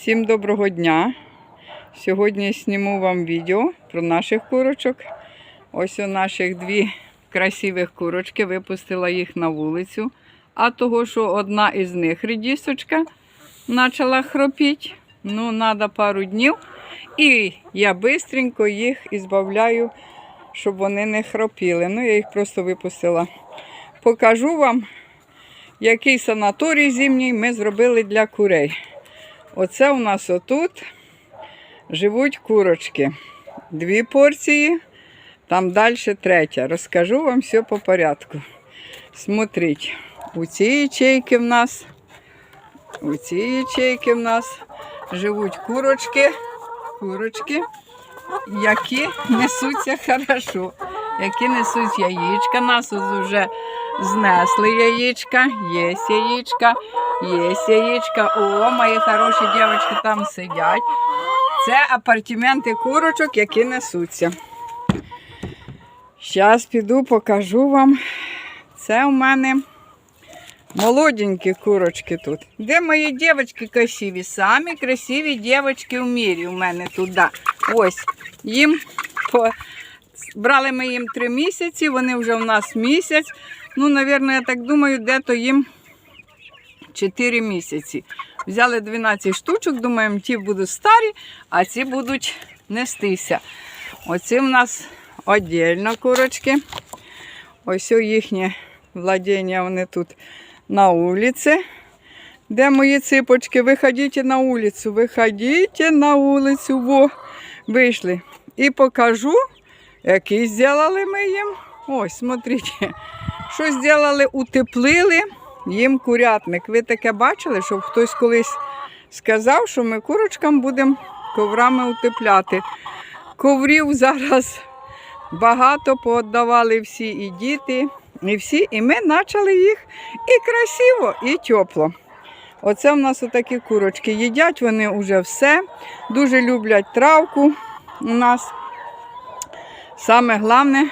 Всім доброго дня! Сьогодні зніму вам відео про наших курочок. Ось у наших дві красивих курочки, випустила їх на вулицю. А того, що одна із них редісочка почала хропіти, ну, треба пару днів. І я швидко їх ізбавляю, щоб вони не хропіли. Ну, я їх просто випустила. Покажу вам, який санаторій зимній ми зробили для курей. Оце у нас отут живуть курочки. Дві порції, там далі третя. Розкажу вам все по порядку. Смотрите, у цій ячейки в нас, у цій ячейки в нас живуть курочки, курочки, які несуться хорошо, які несуть яєчка. Нас вже знесли яєчка, є яєчка, є яєчка. О, мої хороші дівчатки там сидять. Це апартаменти курочок, які несуться. Зараз піду покажу вам. Це у мене молоденькі курочки тут. Де мої дівчатки красиві? Самі красиві дівчатки в мірі у мене тут. да. Ось їм по... брали ми їм три місяці, вони вже у нас місяць. Ну, напевно, я так думаю, де-то їм 4 місяці. Взяли 12 штучок, думаємо, ті будуть старі, а ці будуть нестися. Оці в нас віддільно курочки. Ось їхнє владіння, вони тут на вулиці. Де мої ципочки? Виходіть на вулицю, виходіть на вулицю, во, вийшли. І покажу, який зробили ми їм. Ось, смотрите, що зробили, утеплили їм курятник. Ви таке бачили, щоб хтось колись сказав, що ми курочкам будемо коврами утепляти. Коврів зараз багато пооддавали всі і діти, і всі, і ми почали їх і красиво, і тепло. Оце в нас отакі курочки. Їдять вони вже все, дуже люблять травку у нас. Саме головне,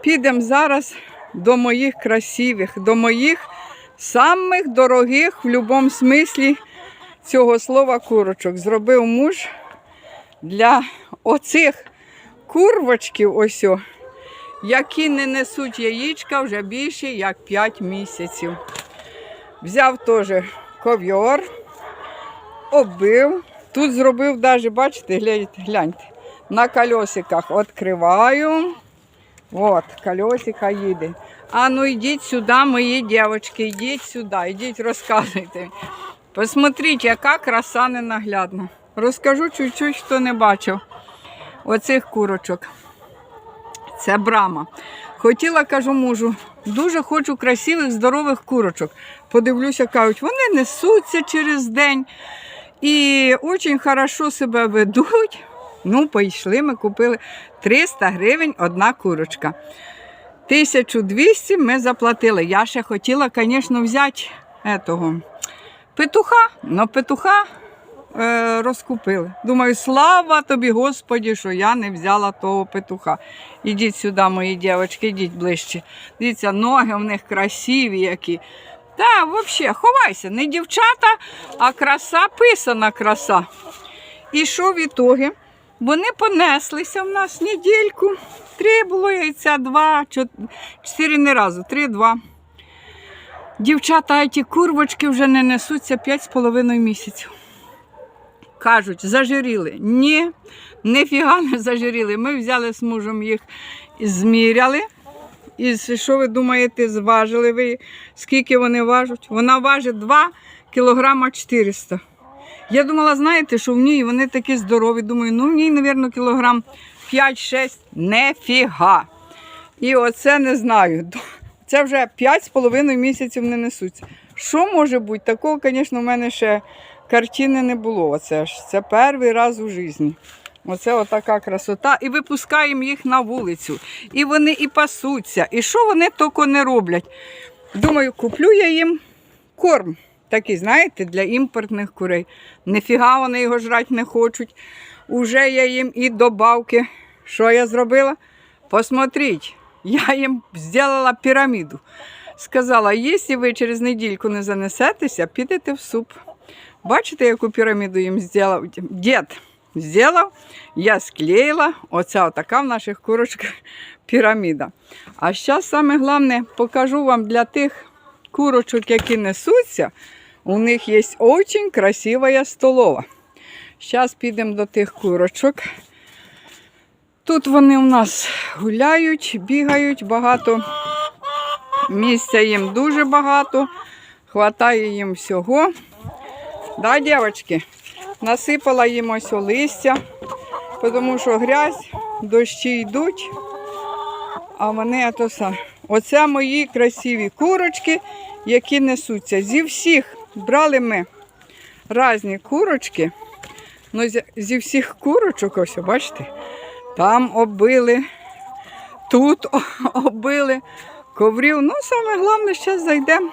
підемо зараз до моїх красивих, до моїх самих дорогих в будь-якому смислі цього слова курочок. Зробив муж для оцих курвочків, ось, які не несуть яєчка вже більше як 5 місяців. Взяв теж ковьор, оббив. Тут зробив навіть, бачите, гляньте, гляньте, на колесиках відкриваю. От, колесика їде. А ну йдіть сюди, мої дівчатки, йдіть сюди, йдіть, розказуйте. Посмотрите, яка краса ненаглядна. Розкажу чуть-чуть, хто не бачив оцих курочок. Це брама. Хотіла, кажу мужу, дуже хочу красивих, здорових курочок. Подивлюся, кажуть, вони несуться через день і дуже хорошо себе ведуть. Ну, пішли, ми купили 300 гривень одна курочка. 1200 ми заплатили. Я ще хотіла, звісно, взяти етого, петуха, але петуха е, розкупили. Думаю, слава тобі, Господі, що я не взяла того петуха. Ідіть сюди, мої дівчатки, ідіть ближче. Дивіться, ноги в них красиві які. Та, взагалі, ховайся, не дівчата, а краса писана краса. І що в ітогі? Вони понеслися в нас недільку. Три було яйця, два, чот- чотири не разу, три, два. Дівчата, ті курвочки вже не несуться п'ять з половиною місяців. Кажуть, зажиріли. Ні, ніфіга не зажиріли. Ми взяли з мужем їх, зміряли. І що ви думаєте, зважили ви, скільки вони важать? Вона важить 2 кілограма 400. Я думала, знаєте, що в ній вони такі здорові. Думаю, ну в ній, мабуть, кілограм 5-6. Нефіга. І оце не знаю. Це вже 5,5 місяців не несуться. Що може бути? Такого, звісно, в мене ще картини не було. Оце ж. Це перший раз у житті. Оце отака красота. І випускаємо їх на вулицю. І вони і пасуться. І що вони тільки не роблять? Думаю, куплю я їм корм. Такий, знаєте, для імпортних курей. Нефіга вони його жрати не хочуть. Уже я їм і добавки. Що я зробила? Посмотріть, я їм зробила піраміду. Сказала, якщо ви через недільку не занесетеся, підете в суп. Бачите, яку піраміду їм зробив дід? Зробив, я склеїла. Оця отака в наших курочках піраміда. А зараз саме головне покажу вам для тих курочок, які несуться. У них є дуже красива столова. Зараз підемо до тих курочок. Тут вони у нас гуляють, бігають багато. Місця їм дуже багато. Хватає їм всього. Да, дівчатки? Насипала їм ось листя, тому що грязь, дощі йдуть. А вони то саме. Оце мої красиві курочки, які несуться. Зі всіх брали ми різні курочки. Ну, зі- всіх курочок, ось, бачите, там оббили, тут оббили коврів. Ну, саме головне, зараз зайдемо.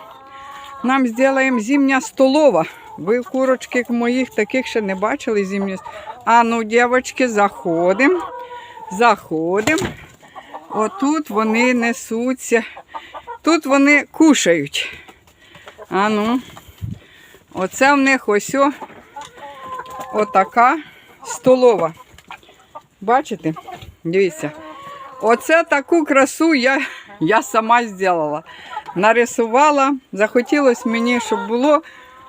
Нам зробимо зимня столова. Ви курочки моїх таких ще не бачили зимні. А ну, дівчатки, заходимо. Заходимо. Отут вони несуться. Тут вони кушають. А ну, оце в них ось о, отака столова. Бачите? Дивіться. Оце таку красу я, я сама зробила. Нарисувала. Захотілося мені, щоб було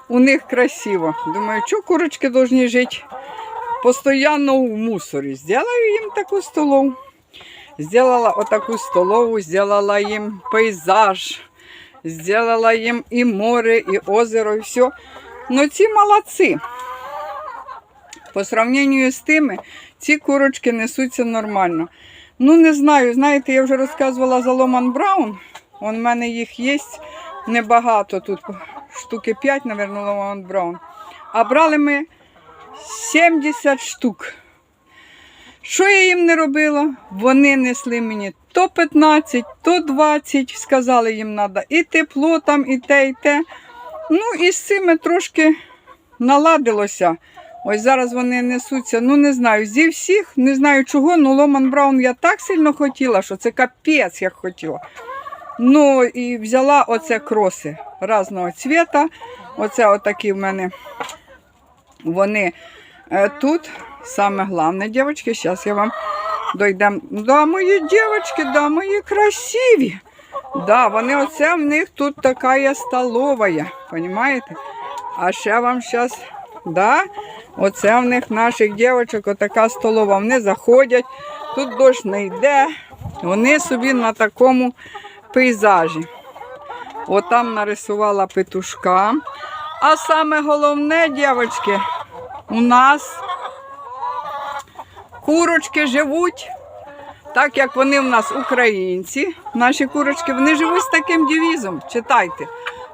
у них красиво. Думаю, що курочки повинні жити постійно в мусорі. Зроблю їм таку столову. Зробила отаку столову, зробила їм пейзаж, зробила їм і море, і озеро, і все. Ну ці молодці. По сравненню з тими, ці курочки несуться нормально. Ну, не знаю, знаєте, я вже розказувала за Ломан Браун. В мене їх є небагато тут, штуки 5, мабуть, Ломан Браун. А брали ми 70 штук. Що я їм не робила? Вони несли мені то 15, то 20, сказали їм треба і тепло там, і те, і те. Ну, і з цими трошки наладилося. Ось зараз вони несуться, ну не знаю, зі всіх, не знаю чого, ну Ломан Браун я так сильно хотіла, що це капець як хотіла. Ну і взяла оце кроси різного цвіта. Оце отакі в мене вони е, тут. Саме головне, дівчатки, зараз я вам дойдем. Да, мої дівчатки, да, мої красиві. Да, вони оце в них тут така столова, розумієте? А ще вам зараз, да, оце в них наших дівчаток отака столова. Вони заходять, тут дощ не йде, вони собі на такому пейзажі. Отам нарисувала петушка. А саме головне, дівчатки, у нас курочки живуть, так як вони в нас українці. Наші курочки вони живуть з таким девізом. Читайте.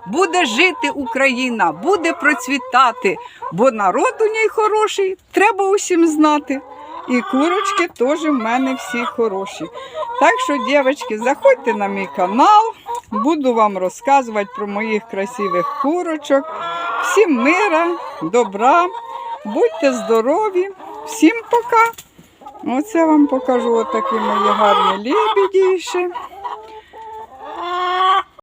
Буде жити Україна, буде процвітати, бо народ у ній хороший, треба усім знати. І курочки теж в мене всі хороші. Так що, дівчатки, заходьте на мій канал, буду вам розказувати про моїх красивих курочок. Всім мира, добра, будьте здорові, всім пока. Оце вам покажу отакі мої гарні лебеді ще.